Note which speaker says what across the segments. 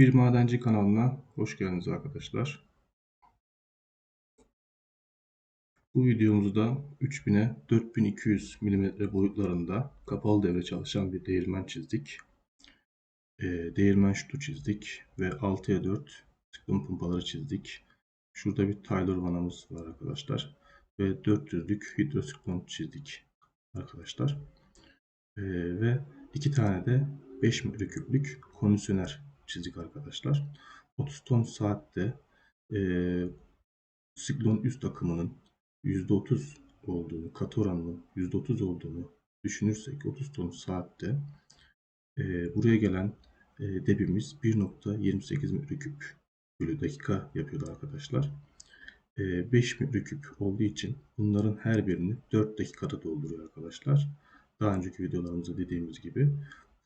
Speaker 1: Bir Madenci kanalına hoş geldiniz arkadaşlar. Bu videomuzda 3000'e 4200 mm boyutlarında kapalı devre çalışan bir değirmen çizdik. E, değirmen şutu çizdik ve 6'ya 4 tıklım pompaları çizdik. Şurada bir Taylor vanamız var arkadaşlar. Ve 400'lük hidrosiklon çizdik arkadaşlar. E, ve iki tane de 5 metreküplük kondisyoner çizdik arkadaşlar. 30 ton saatte e, siklon üst akımının %30 olduğunu, katı oranının %30 olduğunu düşünürsek 30 ton saatte e, buraya gelen e, debimiz 1.28 metreküp bölü dakika yapıyor arkadaşlar. E, 5 metreküp olduğu için bunların her birini 4 dakikada dolduruyor arkadaşlar. Daha önceki videolarımızda dediğimiz gibi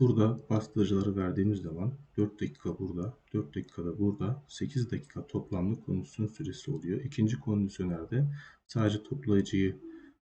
Speaker 1: Burada bastırıcıları verdiğimiz zaman 4 dakika burada, 4 dakikada burada 8 dakika toplamlı kondisyon süresi oluyor. İkinci kondisyonerde sadece toplayıcıyı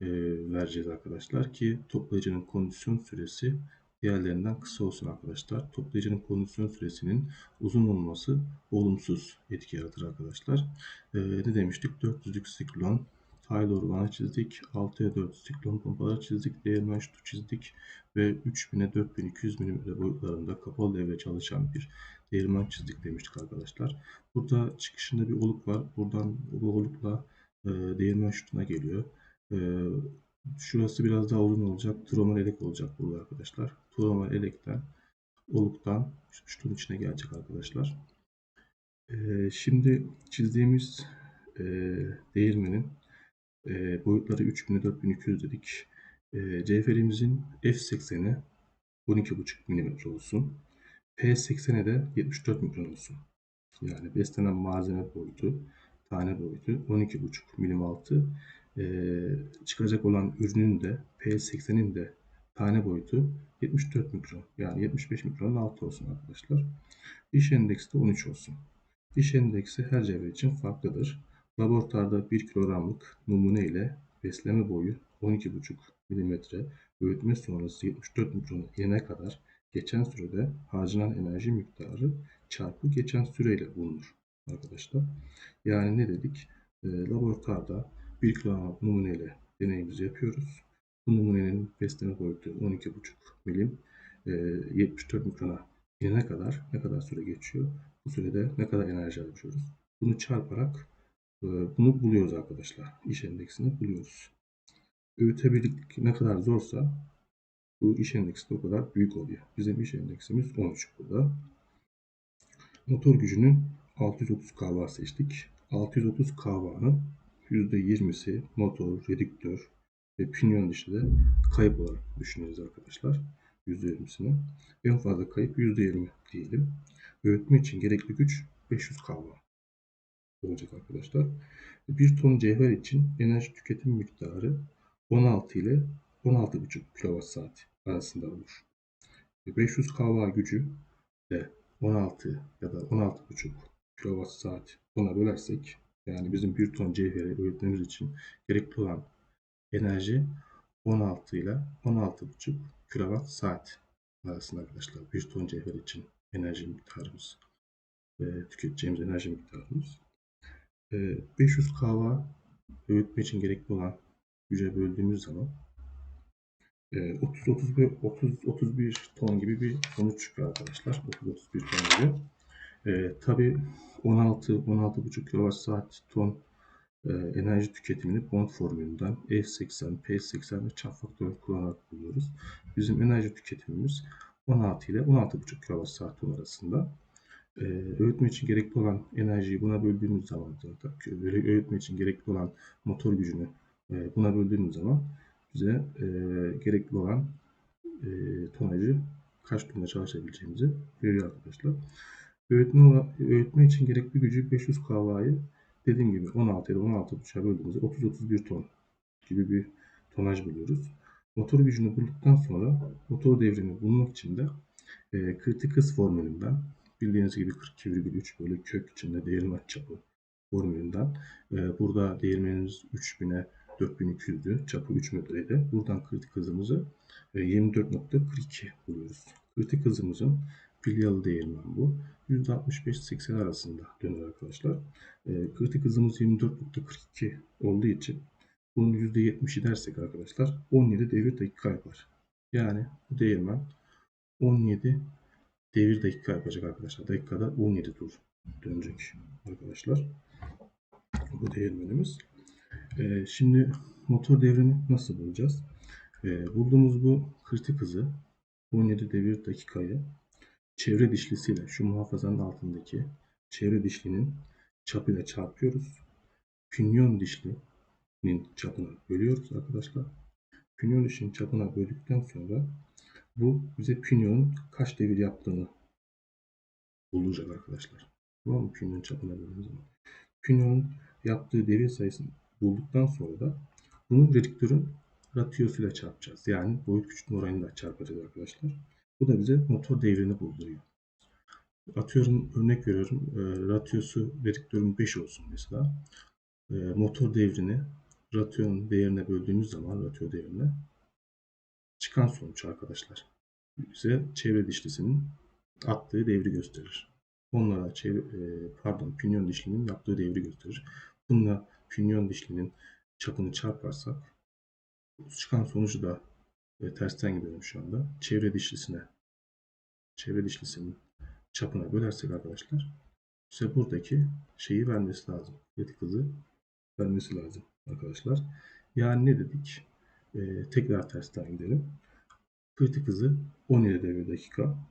Speaker 1: e, vereceğiz arkadaşlar ki toplayıcının kondisyon süresi diğerlerinden kısa olsun arkadaşlar. Toplayıcının kondisyon süresinin uzun olması olumsuz etki yaratır arkadaşlar. E, ne demiştik? 400'lük siklon Taylor Van'a çizdik. 6'ya 4 siklon pompaları çizdik. Değirmen şutu çizdik. Ve 3000'e 4200 mm boyutlarında kapalı devre çalışan bir değirmen çizdik demiştik arkadaşlar. Burada çıkışında bir oluk var. Buradan bu olukla e, değirmen şutuna geliyor. E, şurası biraz daha uzun olacak. Tromal elek olacak burada arkadaşlar. Tromal elekten oluktan şutun içine gelecek arkadaşlar. E, şimdi çizdiğimiz e, değirmenin e, boyutları 3000'e 4200 dedik. E, cevherimizin F80'i 12,5 mm olsun. P80'e de 74 mikron olsun. Yani beslenen malzeme boyutu, tane boyutu 12,5 mm altı. E, çıkacak olan ürünün de P80'in de tane boyutu 74 mikron. Yani 75 mikronun altı olsun arkadaşlar. İş endeksi de 13 olsun. İş endeksi her cevher için farklıdır. Laboratuvarda 1 kilogramlık numune ile besleme boyu 12,5 mm öğütme sonrası 74 mikrona inene kadar geçen sürede harcanan enerji miktarı çarpı geçen süreyle bulunur arkadaşlar. Yani ne dedik? E, laboratuvarda 1 kilogram numune ile deneyimizi yapıyoruz. Bu numunenin besleme boyutu 12,5 milim. E, 74 mikrona inene kadar ne kadar süre geçiyor? Bu sürede ne kadar enerji harcıyoruz? Bunu çarparak ee, bunu buluyoruz arkadaşlar. İş endeksini buluyoruz. Öğütebilirlik ne kadar zorsa bu iş endeksi de o kadar büyük oluyor. Bizim iş endeksimiz 13 burada. Motor gücünü 630 kW seçtik. 630 kW'nın %20'si motor, redüktör ve pinyon dışı da kayıp olarak düşünüyoruz arkadaşlar. %20'sini. En fazla kayıp %20 diyelim. Öğütme için gerekli güç 500 kW olacak arkadaşlar. Bir ton cevher için enerji tüketim miktarı 16 ile 16,5 kWh arasında olur. 500 kW gücü de 16 ya da 16,5 kWh ona bölersek yani bizim bir ton cevheri üretmemiz için gerekli olan enerji 16 ile 16,5 kWh arasında arkadaşlar. Bir ton cevher için enerji miktarımız ve tüketeceğimiz enerji miktarımız. 500 ee, kahva öğütme için gerekli olan güce böldüğümüz zaman 30 31 30 31 ton gibi bir sonuç çıkıyor arkadaşlar. 30 31 ton gibi. E, tabii 16 16,5 kWh ton e, enerji tüketimini Bond formülünden F80, P80 ve çap faktörü kullanarak buluyoruz. Bizim enerji tüketimimiz 16 ile 16,5 kWh ton arasında e, öğütme için gerekli olan enerjiyi buna böldüğümüz zaman zaten öğütme için gerekli olan motor gücünü e, buna böldüğümüz zaman bize e, gerekli olan e, tonajı kaç tonla çalışabileceğimizi veriyor arkadaşlar. Öğütme, öğütme için gerekli gücü 500 kW'yı dediğim gibi 16 ile 16.5'a böldüğümüzde 30-31 ton gibi bir tonaj buluyoruz. Motor gücünü bulduktan sonra motor devrini bulmak için de e, kritik hız formülünden Bildiğiniz gibi 42,3 bölü kök içinde değirmen çapı formülünden. E, burada değirmenimiz 3000'e 4200'dü. Çapı 3 metreydi. Buradan kritik hızımızı e, 24.42 buluyoruz. Kritik hızımızın bilyalı değirmen bu. %65-80 arasında döner arkadaşlar. E, kritik hızımız 24.42 olduğu için bunun %70'i dersek arkadaşlar 17 devir dakika yapar. Yani bu değirmen 17 devir dakika yapacak arkadaşlar. Dakikada 17 tur dönecek arkadaşlar. Bu değirmenimiz. Ee, şimdi motor devrini nasıl bulacağız? Ee, bulduğumuz bu kritik hızı 17 devir dakikayı çevre dişlisiyle şu muhafazanın altındaki çevre dişlinin çapıyla çarpıyoruz. Pinyon dişlinin çapına bölüyoruz arkadaşlar. Pinyon dişlinin çapına böldükten sonra bu bize pinyonun kaç devir yaptığını bulacak arkadaşlar. Tamam mı? Pinyon çapına böldüğümüz zaman. Pinyonun yaptığı devir sayısını bulduktan sonra da bunu redüktörün ratyosuyla çarpacağız. Yani boyut küçültme oranıyla çarpacağız arkadaşlar. Bu da bize motor devrini bulduruyor. Atıyorum örnek veriyorum. E, ratyosu redüktörün 5 olsun mesela. E, motor devrini ratyonun değerine böldüğümüz zaman ratyo değerine çıkan sonuç arkadaşlar bize çevre dişlisinin attığı devri gösterir. Onlara çevre, e, pardon pinyon dişlinin yaptığı devri gösterir. Bununla pinyon dişlinin çapını çarparsak çıkan sonucu da e, tersten gidiyorum şu anda. Çevre dişlisine çevre dişlisinin çapına bölersek arkadaşlar size buradaki şeyi vermesi lazım. Kritik hızı vermesi lazım arkadaşlar. Yani ne dedik? E, tekrar tersten gidelim. Kritik hızı 17 devir dakika.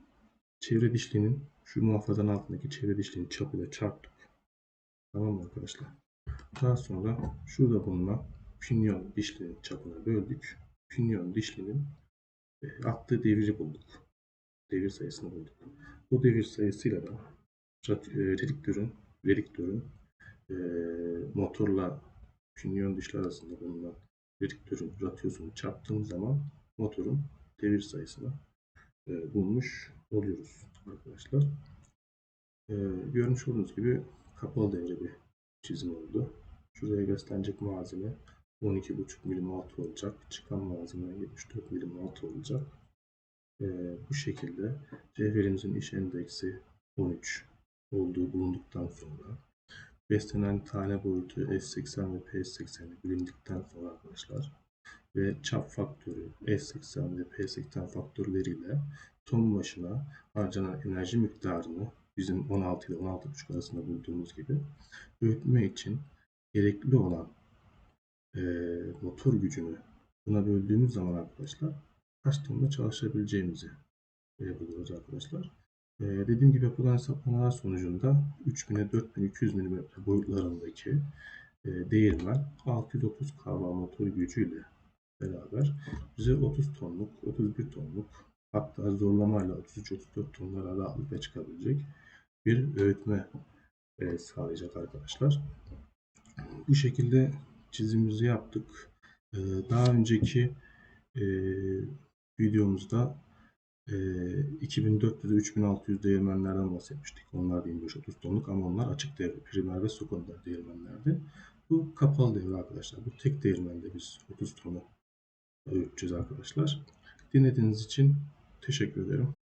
Speaker 1: Çevre dişlinin şu muhafazanın altındaki çevre dişlinin çapıyla çarptık. Tamam mı arkadaşlar? Daha sonra şurada bulunan pinyon dişlinin çapına böldük. Pinyon dişlinin e, attığı deviri bulduk. Devir sayısını bulduk. Bu devir sayısıyla da e, redüktörün, redüktörün e, motorla pinyon dişli arasında bulunan redüktörün ratyosunu çarptığım zaman motorun devir sayısını e, bulmuş oluyoruz arkadaşlar. E, görmüş olduğunuz gibi kapalı devre bir çizim oldu. Şuraya gösterecek malzeme 12,5 milim altı olacak. Çıkan malzeme 74 milim altı olacak. E, bu şekilde cevherimizin iş endeksi 13 olduğu bulunduktan sonra beslenen tane boyutu S80 ve PS80 bilindikten sonra arkadaşlar ve çap faktörü S80 ve P80 faktörleriyle ton başına harcanan enerji miktarını bizim 16 ile 16,5 arasında bulduğumuz gibi öğütme için gerekli olan e, motor gücünü buna böldüğümüz zaman arkadaşlar kaç tonda çalışabileceğimizi e, buluruz arkadaşlar. E, dediğim gibi yapılan hesaplamalar sonucunda 3000'e 4200 mm boyutlarındaki e, değirmen 630 kW motor gücüyle beraber bize 30 tonluk, 31 tonluk hatta zorlamayla 33-34 tonlara rahatlıkla çıkabilecek bir öğütme e, sağlayacak arkadaşlar. Bu şekilde çizimimizi yaptık. E, daha önceki e, videomuzda e, 2400-3600 değirmenlerden bahsetmiştik. Onlar da 25-30 tonluk ama onlar açık devre, primer ve sekonder değirmenlerdi. Bu kapalı devre arkadaşlar. Bu tek değirmende biz 30 tonu öğüteceğiz arkadaşlar. Dinlediğiniz için teşekkür ederim.